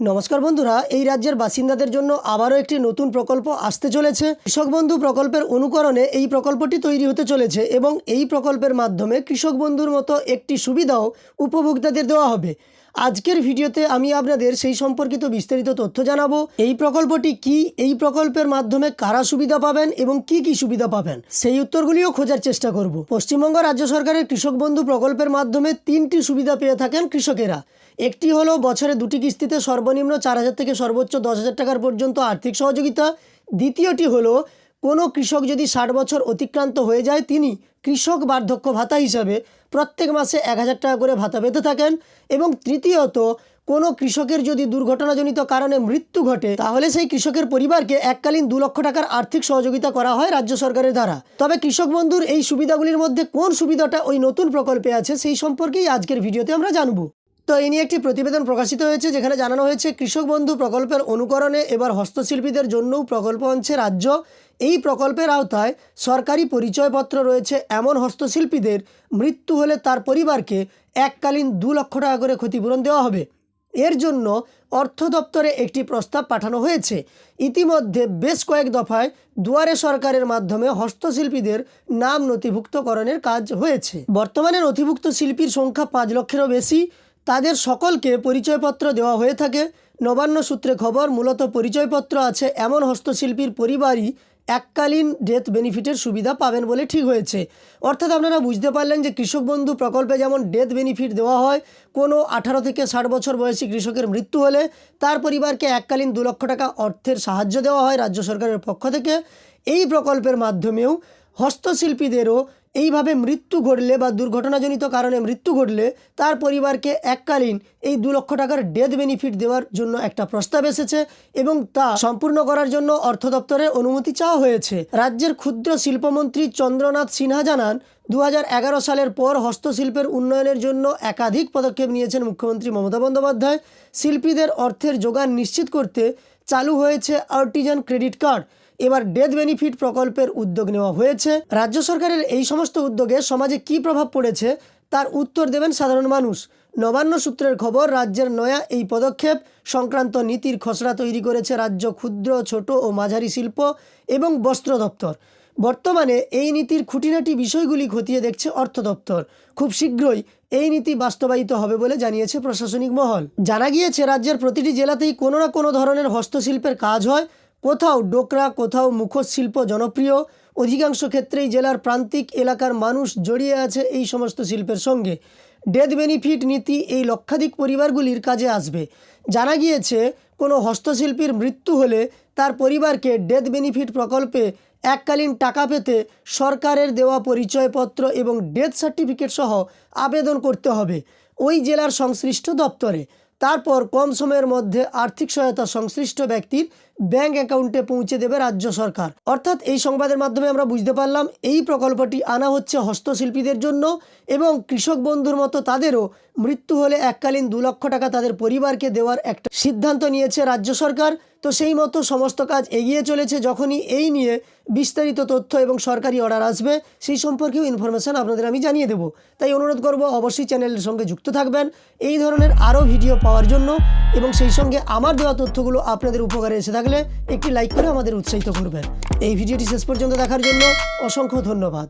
নমস্কার বন্ধুরা, এই রাজ্যের বাসিন্দাদের জন্য আবারও একটি নতুন প্রকল্প আসতে চলেছে। কৃষক বন্ধু প্রকল্পের অনুকরণে এই প্রকল্পটি তৈরি হতে চলেছে এবং এই প্রকল্পের মাধ্যমে কৃষক বন্ধুর মতো একটি সুবিধাও উপভোক্তাদের দেওয়া হবে। আজকের ভিডিওতে আমি আপনাদের সেই সম্পর্কিত বিস্তারিত তথ্য জানাব। এই প্রকল্পটি কি? এই প্রকল্পের মাধ্যমে কারা সুবিধা পাবেন এবং কি কি সুবিধা পাবেন? সেই উত্তরগুলিও খোঁজার চেষ্টা করব। পশ্চিমবঙ্গ রাজ্য সরকারের কৃষক বন্ধু প্রকল্পের মাধ্যমে তিনটি সুবিধা পেয়ে থাকেন কৃষকেরা। একটি হলো বছরে দুটি কিস্তিতে সর্বনিম্ন চার হাজার থেকে সর্বোচ্চ দশ হাজার টাকার পর্যন্ত আর্থিক সহযোগিতা। দ্বিতীয়টি হলো কোনো কৃষক যদি ষাট বছর অতিক্রান্ত হয়ে যায়, তিনি কৃষক বার্ধক্য ভাতা হিসাবে প্রত্যেক মাসে এক হাজার টাকা করে ভাতা পেতে থাকেন এবং তৃতীয়ত, কোনো কৃষকের যদি দুর্ঘটনাজনিত কারণে মৃত্যু ঘটে, তাহলে সেই কৃষকের পরিবারকে এককালীন দু লক্ষ টাকার আর্থিক সহযোগিতা করা হয় রাজ্য সরকারের দ্বারা। তবে কৃষক বন্ধুর এই সুবিধাগুলির মধ্যে কোন সুবিধাটা ওই নতুন প্রকল্পে আছে, সেই সম্পর্কেই আজকের ভিডিওতে আমরা জানব। তো এই নিয়ে একটি প্রতিবেদন প্রকাশিত হয়েছে, যেখানে জানানো হয়েছে, কৃষক বন্ধু প্রকল্পের অনুকরণে এবার হস্তশিল্পীদের জন্যও প্রকল্প আনছে রাজ্য। এই প্রকল্পের আওতায় সরকারি পরিচয়পত্র রয়েছে, এমন হস্তশিল্পীদের মৃত্যু হলে তার পরিবারকে এককালীন দু লক্ষ টাকা করে ক্ষতিপূরণ দেওয়া হবে। এর জন্য অর্থ দপ্তরে একটি প্রস্তাব পাঠানো হয়েছে। ইতিমধ্যে বেশ কয়েক দফায় দুয়ারে সরকারের মাধ্যমে হস্তশিল্পীদের নাম নথিভুক্তকরণের কাজ হয়েছে। বর্তমানে নথিভুক্ত শিল্পীর সংখ্যা পাঁচ লক্ষেরও বেশি। তাদের সকলকে পরিচয়পত্র দেওয়া হয়ে থাকে। নবান্ন সূত্রে খবর, মূলত পরিচয়পত্র আছে এমন হস্তশিল্পীর পরিবারই এককালীন ডেথ বেনিফিটের সুবিধা পাবেন বলে ঠিক হয়েছে। অর্থাৎ আপনারা বুঝতে পারলেন যে কৃষক বন্ধু প্রকল্পে যেমন ডেথ বেনিফিট দেওয়া হয়, কোনো আঠারো থেকে ষাট বছর বয়সী কৃষকের মৃত্যু হলে তার পরিবারকে এককালীন দু লক্ষ টাকা অর্থের সাহায্য দেওয়া হয় রাজ্য সরকারের পক্ষ থেকে। এই প্রকল্পের মাধ্যমেও হস্তশিল্পীদেরও এইভাবে মৃত্যু ঘটলে বা দুর্ঘটনাজনিত কারণে মৃত্যু ঘটলে তার পরিবারকে এককালীন এই দু লক্ষ টাকার ডেথ বেনিফিট দেওয়ার জন্য একটা প্রস্তাব এসেছে এবং তা সম্পূর্ণ করার জন্য অর্থ দপ্তরের অনুমতি চাওয়া হয়েছে। রাজ্যের ক্ষুদ্র শিল্পমন্ত্রী চন্দ্রনাথ সিনহা জানান দু হাজার এগারো সালের পর হস্তশিল্পের উন্নয়নের জন্য একাধিক পদক্ষেপ নিয়েছেন মুখ্যমন্ত্রী মমতা বন্দ্যোপাধ্যায়। শিল্পীদের অর্থের যোগান নিশ্চিত করতে চালু হয়েছে আর্টিজান ক্রেডিট কার্ড। এবার ডেথ বেনিফিট প্রকল্পের উদ্যোগ নেওয়া হয়েছে। রাজ্য সরকারের এই সমস্ত উদ্যোগে সমাজে কী প্রভাব পড়েছে তার উত্তর দেবেন সাধারণ মানুষ। নবান্ন সূত্রের খবর, রাজ্যের নয়া এই পদক্ষেপ সংক্রান্ত নীতির খসড়া তৈরি করেছে রাজ্য ক্ষুদ্র, ছোট ও মাঝারি শিল্প এবং বস্ত্র দপ্তর। বর্তমানে এই নীতির খুঁটিনাটি বিষয়গুলি খতিয়ে দেখছে অর্থ দপ্তর। খুব শীঘ্রই এই নীতি বাস্তবায়িত হবে বলে জানিয়েছে প্রশাসনিক মহল। জানা গিয়েছে, রাজ্যের প্রতিটি জেলাতেই কোনো না কোনো ধরনের হস্তশিল্পের কাজ হয়। কোথাও ডোকরা, কোথাও মুখোশ শিল্প জনপ্রিয়। অধিকাংশ ক্ষেত্রেই জেলার প্রান্তিক এলাকার মানুষ জড়িয়ে আছে এই সমস্ত শিল্পের সঙ্গে। ডেথ বেনিফিট নীতি এই লক্ষাধিক পরিবারগুলির কাজে আসবে। জানা গিয়েছে, কোনো হস্তশিল্পীর মৃত্যু হলে তার পরিবারকে ডেথ বেনিফিট প্রকল্পে এককালীন টাকা পেতে সরকারের দেওয়া পরিচয়পত্র এবং ডেথ সার্টিফিকেট সহ আবেদন করতে হবে। ওই জেলার সংশ্লিষ্ট দপ্তরে তারপর কম সময়ের মধ্যে আর্থিক সহায়তা সংশ্লিষ্ট ব্যক্তির ব্যাংক অ্যাকাউন্টে পৌঁছে দেবে রাজ্য সরকার। অর্থাৎ এই সংবাদের মাধ্যমে আমরা বুঝতে পারলাম, এই প্রকল্পটি আনা হচ্ছে হস্তশিল্পীদের জন্য এবং কৃষক বন্ধুর মতো তাদেরও মৃত্যু হলে এককালীন দু লক্ষ টাকা তাদের পরিবারকে দেওয়ার একটা সিদ্ধান্ত নিয়েছে রাজ্য সরকার। তো সেই মতো সমস্ত কাজ এগিয়ে চলেছে যখনই এই নিয়ে বিস্তারিত তথ্য এবং সরকারি অর্ডার আসবে, সেই সম্পর্কেও ইনফরমেশান আপনাদের আমি জানিয়ে দেবো। তাই অনুরোধ করব অবশ্যই চ্যানেলের সঙ্গে যুক্ত থাকবেন। এই ধরনের আরও ভিডিও পাওয়ার জন্য এবং সেই সঙ্গে আমার দেওয়া তথ্যগুলো আপনাদের উপকারে এসে থাকলে একটি লাইক করে আমাদের উৎসাহিত করবেন। এই ভিডিওটি শেষ পর্যন্ত দেখার জন্য অসংখ্য ধন্যবাদ।